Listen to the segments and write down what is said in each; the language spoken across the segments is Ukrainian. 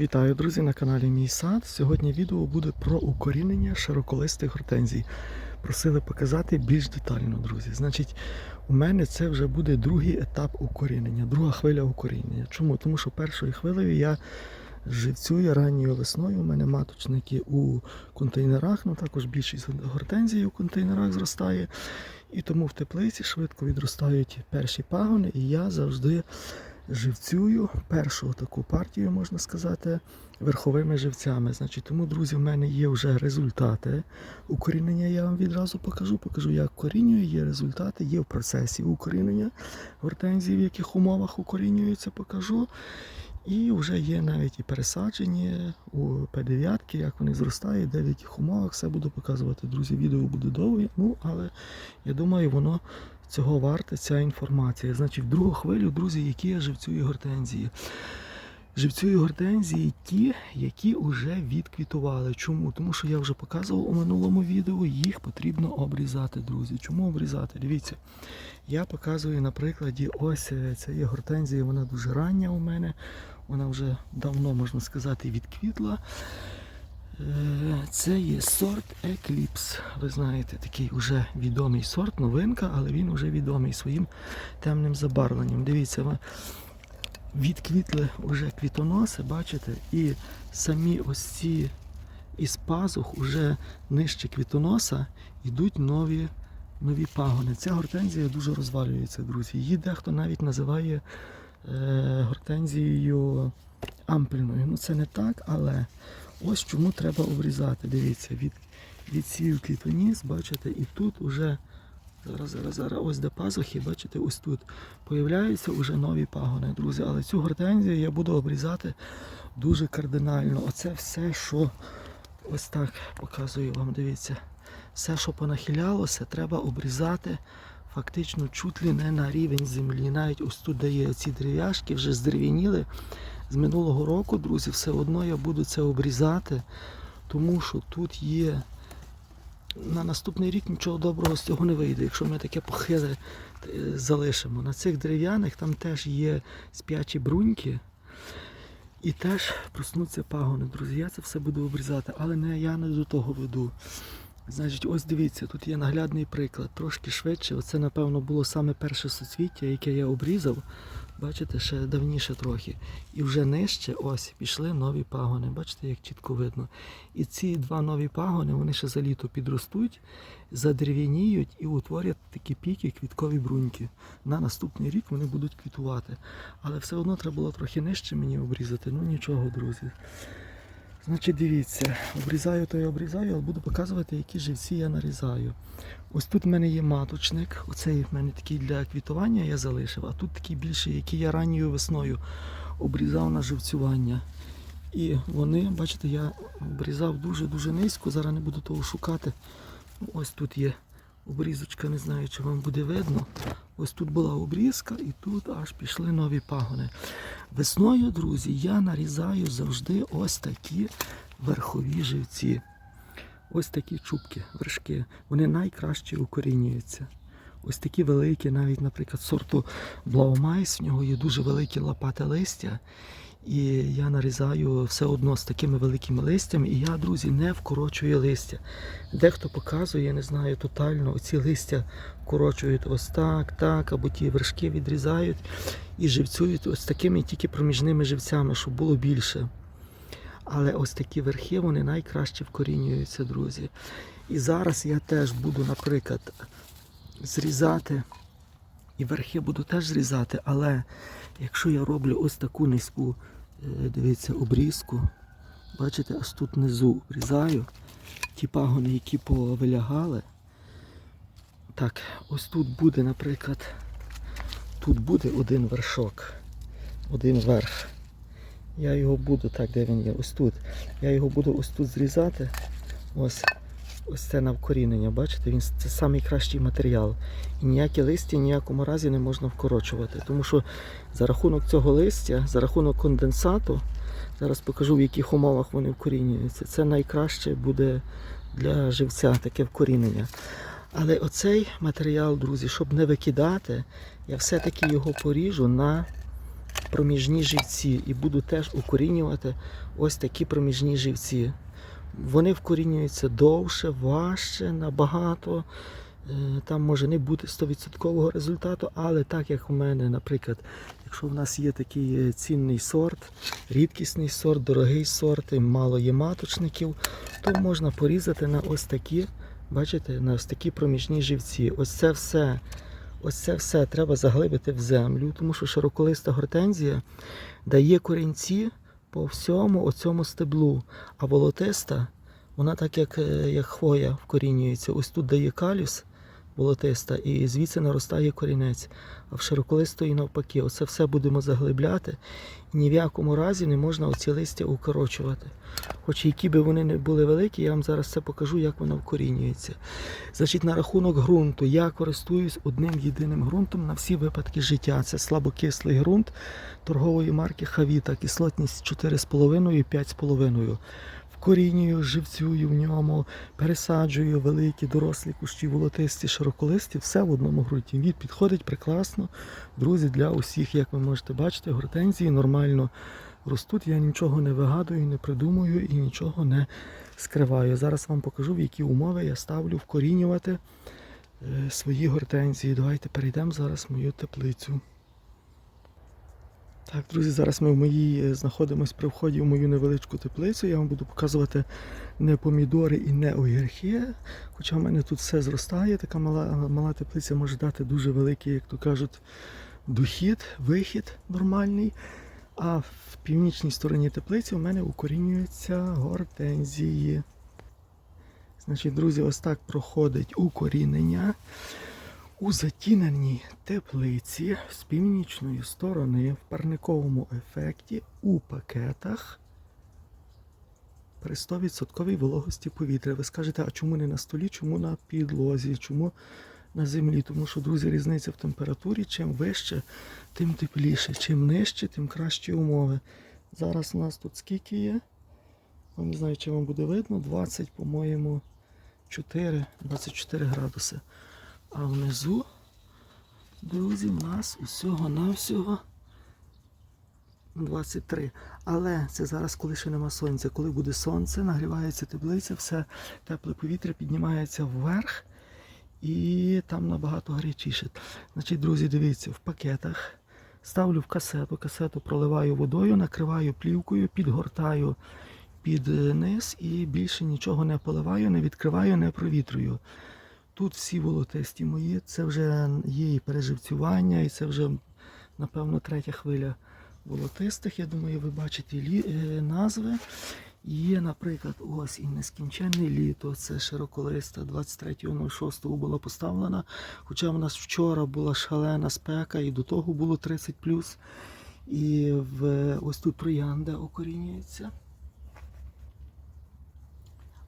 Вітаю, друзі, на каналі Мій Сад. Сьогодні відео буде про укорінення широколистих гортензій. Просили показати більш детально, друзі. Значить, у мене це вже буде другий етап укорінення, друга хвиля укорінення. Чому? Тому що першою хвилею я живцюю ранньою весною. У мене маточники у контейнерах, ну також більшість гортензій у контейнерах зростає. І тому в теплиці швидко відростають перші пагони, і я завжди живцюю першу таку партію, можна сказати, верховими живцями. Значить, тому, друзі, в мене є вже результати укорінення. Я вам відразу покажу. Покажу, як корінюю. Є результати, є в процесі укорінення гортензії, в яких умовах укорінюються, покажу. І вже є навіть і пересаджені у П9, як вони зростають, де в яких умовах все буду показувати. Друзі, відео буде довге, ну але я думаю, воно цього варте ця інформація. Значить, в другу хвилю, друзі, які я живцюю гортензії. Живцюю гортензії ті, які вже відквітували. Чому? Тому що я вже показував у минулому відео, їх потрібно обрізати, друзі. Чому обрізати? Дивіться, я показую на прикладі, ось е, це є гортензія, вона дуже рання у мене. Вона вже давно, можна сказати, відквітла. Е, Це є сорт Eclipse. Ви знаєте, такий вже відомий сорт, новинка, але він вже відомий своїм темним забарвленням. Дивіться, відквітли вже квітоноси, бачите, і самі ось ці із пазух уже нижче квітоноса йдуть нові, нові пагони. Ця гортензія дуже розвалюється, друзі. Її дехто навіть називає е, гортензією ампельною. Ну це не так, але ось чому треба обрізати. Дивіться, від, від сів квітоніс, бачите, і тут уже зараз, зараз, зараз, ось де пазухи, бачите, ось тут появляються вже нові пагони, друзі. Але цю гортензію я буду обрізати дуже кардинально. Оце все, що ось так показую вам, дивіться. Все, що понахилялося, треба обрізати фактично чуть ли не на рівень землі. Навіть ось тут де є ці дерев'яшки, вже здерев'яніли. З минулого року, друзі, все одно я буду це обрізати, тому що тут є на наступний рік нічого доброго з цього не вийде, якщо ми таке похиле е, залишимо. На цих дерев'яних там теж є сп'ячі бруньки. І теж проснуться пагони, друзі. Я це все буду обрізати, але не я не до того веду. Значить, ось дивіться, тут є наглядний приклад, трошки швидше. Оце, напевно, було саме перше суцвіття, яке я обрізав. Бачите, ще давніше трохи. І вже нижче ось пішли нові пагони. Бачите, як чітко видно. І ці два нові пагони, вони ще за літо підростуть, задерев'яніють і утворять такі піки, квіткові бруньки. На наступний рік вони будуть квітувати. Але все одно треба було трохи нижче мені обрізати. Ну нічого, друзі. Значить, дивіться, обрізаю, то я обрізаю, але буду показувати, які живці я нарізаю. Ось тут в мене є маточник. Оцей в мене такий для квітування я залишив, а тут такий більший, який я ранньою весною обрізав на живцювання. І вони, бачите, я обрізав дуже-дуже низько, зараз не буду того шукати. Ось тут є обрізочка, не знаю, чи вам буде видно. Ось тут була обрізка і тут аж пішли нові пагони. Весною, друзі, я нарізаю завжди ось такі верхові живці. Ось такі чубки, вершки. Вони найкраще укорінюються. Ось такі великі, навіть, наприклад, сорту Блаумайс, в нього є дуже великі лопати листя. І я нарізаю все одно з такими великими листями. І я, друзі, не вкорочую листя. Дехто показує, я не знаю, тотально оці листя вкорочують ось так, так, або ті вершки відрізають і живцюють ось такими тільки проміжними живцями, щоб було більше. Але ось такі верхи вони найкраще вкорінюються, друзі. І зараз я теж буду, наприклад, зрізати, і верхи буду теж зрізати, але якщо я роблю ось таку низьку, е, дивіться, обрізку, бачите, аж тут внизу обрізаю ті пагони, які повилягали. Так, ось тут буде, наприклад, тут буде один вершок, один верх. Я його буду, так, де він є, ось тут. Я його буду ось тут зрізати. Ось, ось це на вкорінення, бачите, він це найкращий матеріал. І ніякі листя ніякому разі не можна вкорочувати. Тому що за рахунок цього листя, за рахунок конденсату, зараз покажу в яких умовах вони вкорінюються. Це найкраще буде для живця таке вкорінення. Але оцей матеріал, друзі, щоб не викидати, я все-таки його поріжу на проміжні живці і буду теж укорінювати ось такі проміжні живці. Вони вкорінюються довше, важче, набагато. Е, Там може не бути 100% результату, але так як у мене, наприклад, якщо в нас є такий е, цінний сорт, рідкісний сорт, дорогий сорт, і мало є маточників, то можна порізати на ось такі, бачите, на ось такі проміжні живці. Ось це все, ось це все треба заглибити в землю, тому що широколиста гортензія дає корінці по всьому оцьому стеблу, а волотиста, вона так як, е, як хвоя вкорінюється. Ось тут дає калюс волотиста, і звідси наростає корінець. А в широколистої навпаки, оце все будемо заглибляти. І ні в якому разі не можна оці листя укорочувати. Хоч які би вони не були великі, я вам зараз це покажу, як воно вкорінюється. Значить, на рахунок ґрунту я користуюсь одним єдиним ґрунтом на всі випадки життя. Це слабокислий ґрунт торгової марки Хавіта, кислотність 4,5-5,5. Вкорінюю, живцюю в ньому, пересаджую великі дорослі кущі, волотисті, широколисті, все в одному ґрунті. Він підходить прекрасно, друзі, для усіх, як ви можете бачити, гортензії нормально ростуть. Я нічого не вигадую, не придумую і нічого не скриваю. Зараз вам покажу, в які умови я ставлю вкорінювати е, свої гортензії. Давайте перейдемо зараз в мою теплицю. Так, друзі, зараз ми в моїй е, знаходимось при вході в мою невеличку теплицю. Я вам буду показувати не помідори і не огірки. Хоча в мене тут все зростає, така мала, мала теплиця може дати дуже великий, як то кажуть, дохід, вихід нормальний. А в північній стороні теплиці у мене укорінюються гортензії. Значить, друзі, ось так проходить укорінення. У затіненій теплиці з північної сторони в парниковому ефекті у пакетах при 100% вологості повітря. Ви скажете, а чому не на столі, чому на підлозі, чому на землі? Тому що, друзі, різниця в температурі. Чим вище, тим тепліше. Чим нижче, тим кращі умови. Зараз у нас тут скільки є? Я не знаю, чи вам буде видно. 20, по-моєму, 4, 24 градуси. А внизу, друзі, в нас усього-навсього 23. Але це зараз, коли ще нема сонця. Коли буде сонце, нагрівається теплиця, все тепле повітря піднімається вверх і там набагато гарячіше. Значить, друзі, дивіться, в пакетах ставлю в касету, касету проливаю водою, накриваю плівкою, підгортаю під низ і більше нічого не поливаю, не відкриваю, не провітрюю. Тут всі волотисті мої, це вже є і переживцювання, і це вже, напевно, третя хвиля волотистих. Я думаю, ви бачите е, назви. Є, наприклад, ось і нескінченне літо, це широколиста 23.06 була поставлена. Хоча в нас вчора була шалена спека, і до того було 30 І в, ось тут троянда окорінюється.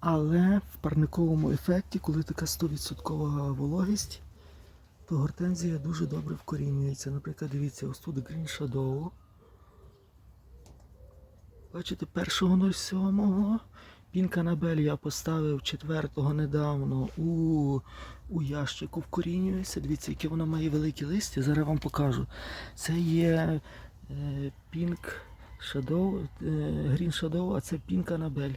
Але в парниковому ефекті, коли така 100% вологість, то гортензія дуже добре вкорінюється. Наприклад, дивіться, ось тут Green Shadow. Бачите, 1.07. Пінканабель я поставив 4-го недавно у, у ящику вкорінюється. Дивіться, яке воно має великі листя. Зараз вам покажу. Це є е, Pink Shadow, е, Green Shadow, а це Пінканабель.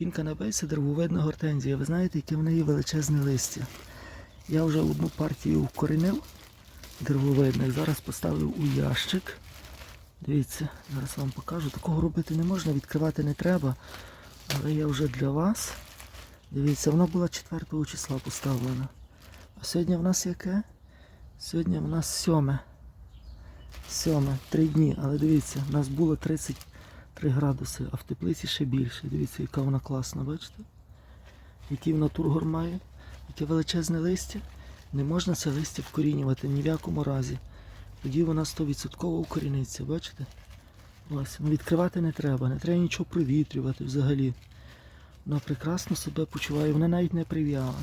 Пінка на це деревовидна гортензія. Ви знаєте, яке в неї величезне листя. Я вже одну партію вкоренив деревовидних, зараз поставив у ящик. Дивіться, зараз вам покажу. Такого робити не можна, відкривати не треба. Але я вже для вас. Дивіться, вона була 4 числа поставлена. А сьогодні в нас яке? Сьогодні в нас 7. 7, 3 дні. Але дивіться, в нас було 30 3 градуси, а в теплиці ще більше. Дивіться, яка вона класна, бачите? Який вона тургор має, яке величезне листя. Не можна це листя вкорінювати ні в якому разі. Тоді вона 100% укоріниться, бачите? Ось, ну відкривати не треба, не треба нічого провітрювати взагалі. Вона прекрасно себе почуває, вона навіть не прив'яла.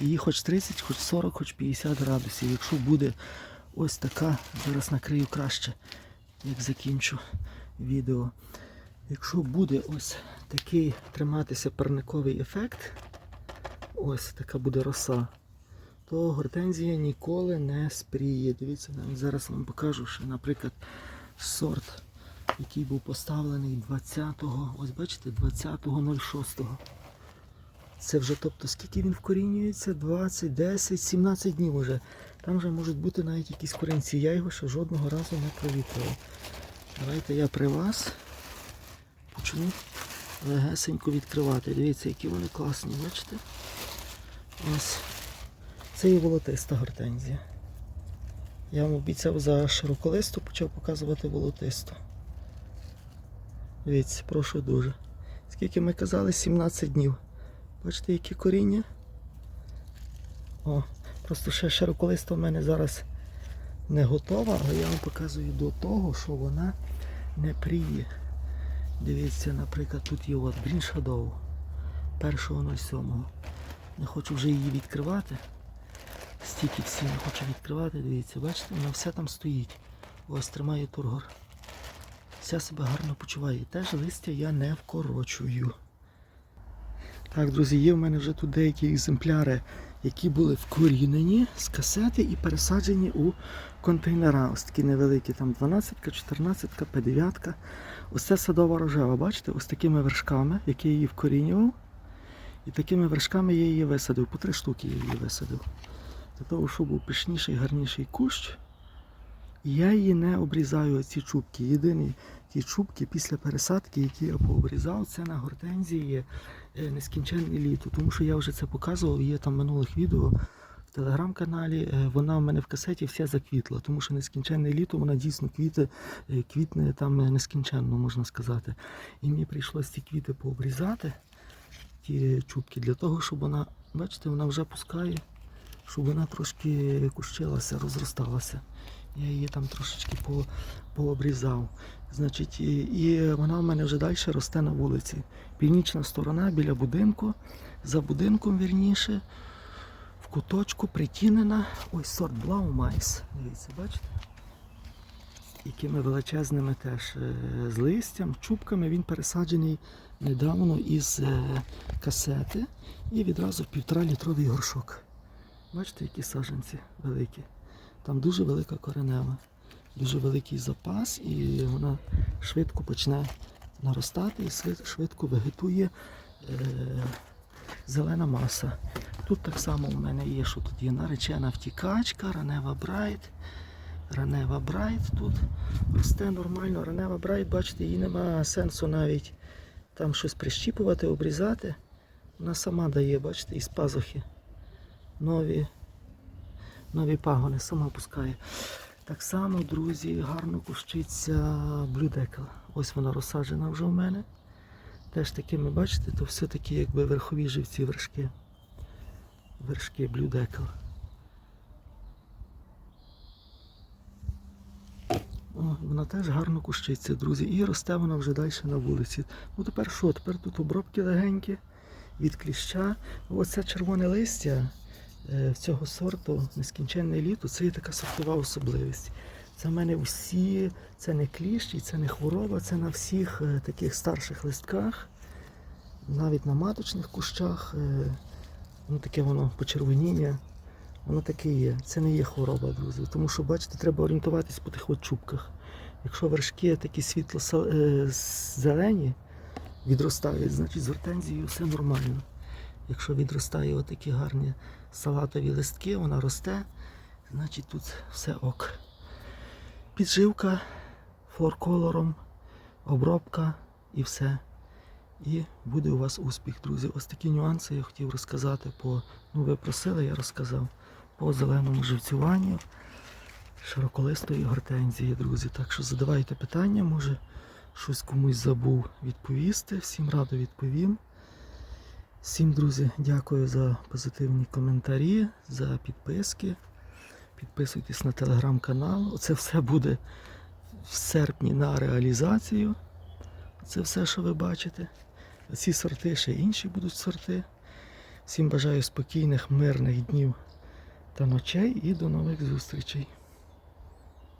Її хоч 30, хоч 40, хоч 50 градусів. Якщо буде ось така, зараз накрию краще, як закінчу відео. Якщо буде ось такий триматися парниковий ефект, ось така буде роса, то гортензія ніколи не спріє. Дивіться, зараз вам покажу, що, наприклад, сорт, який був поставлений 20-го, ось бачите, 20.06. Це вже, тобто, скільки він вкорінюється? 20, 10, 17 днів уже. Там вже можуть бути навіть якісь корінці. Я його ще жодного разу не провітрював. Давайте я при вас почну легесенько відкривати. Дивіться, які вони класні, бачите? Ось. Це і волотиста гортензія. Я вам обіцяв за широколисту, почав показувати волотисту. Дивіться, прошу дуже. Скільки ми казали? 17 днів. Бачите, які коріння? О, просто ще широколиста в мене зараз не готова, але я вам показую до того, що вона не пріє. Дивіться, наприклад, тут є от Green Shadow 1.07. Не хочу вже її відкривати. Стільки всі не хочу відкривати, дивіться, бачите, вона вся там стоїть. Ось тримає тургор. Вся себе гарно почуває. Теж листя я не вкорочую. Так, друзі, є в мене вже тут деякі екземпляри, які були вкорінені з касети і пересаджені у контейнера. Ось такі невеликі, там 12, 14, П9. Ось це садова рожева, бачите, ось такими вершками, які я її вкорінював. І такими вершками я її висадив. По три штуки я її висадив. Для того, щоб був пишніший, гарніший кущ. Я її не обрізаю оці чубки. Єдині ті чубки після пересадки, які я пообрізав, це на гортензії е, нескінченне літо. Тому що я вже це показував, є там минулих відео в телеграм-каналі. Е, Вона в мене в касеті вся заквітла, тому що нескінченне літо, вона дійсно квіти, е, квітне там нескінченно, можна сказати. І мені прийшлося ці квіти пообрізати, ті чубки, для того, щоб вона, бачите, вона вже пускає, щоб вона трошки кущилася, розросталася. Я її там трошечки по, пообрізав. Значить, і, і вона в мене вже далі росте на вулиці. Північна сторона біля будинку, за будинком вірніше, в куточку притінена. Ось сорт Блаумайс. Дивіться, бачите? Якими величезними теж е, з листям, чубками він пересаджений недавно із е, касети і відразу в півтора літровий горшок. Бачите, які саджанці великі. Там дуже велика коренева, дуже великий запас, і вона швидко почне наростати і швидко вегетує е, зелена маса. Тут так само у мене є, що тут є наречена втікачка, ранева брайт. Ранева брайт тут росте нормально. Ранева брайт, бачите, їй немає сенсу навіть там щось прищіпувати, обрізати. Вона сама дає, бачите, із пазухи нові нові пагони, сама пускає. Так само, друзі, гарно кущиться блюдекл. Ось вона розсаджена вже в мене. Теж такими, бачите, то все такі якби верхові живці вершки. Вершки блюдекл. О, вона теж гарно кущиться, друзі. І росте вона вже далі на вулиці. Ну тепер що? Тепер тут обробки легенькі від кліща. Оце червоне листя е, цього сорту нескінченне літо, це є така сортова особливість. Це в мене всі, це не кліщ і це не хвороба, це на всіх е, таких старших листках, навіть на маточних кущах. Ну, таке воно почервоніння. Воно таке є. Це не є хвороба, друзі. Тому що, бачите, треба орієнтуватись по тих от чубках. Якщо вершки такі світло зелені відростають, значить з гортензією все нормально. Якщо відростає отакі гарні салатові листки, вона росте, значить тут все ок. Підживка флорколором, обробка і все. І буде у вас успіх, друзі. Ось такі нюанси я хотів розказати по. Ну, ви просили, я розказав. По зеленому живцюванню широколистої гортензії, друзі. Так що задавайте питання, може щось комусь забув відповісти. Всім радо відповім. Всім, друзі, дякую за позитивні коментарі, за підписки. Підписуйтесь на телеграм-канал. Оце все буде в серпні на реалізацію. Це все, що ви бачите. Ці сорти, ще інші будуть сорти. Всім бажаю спокійних, мирних днів та ночей і до нових зустрічей.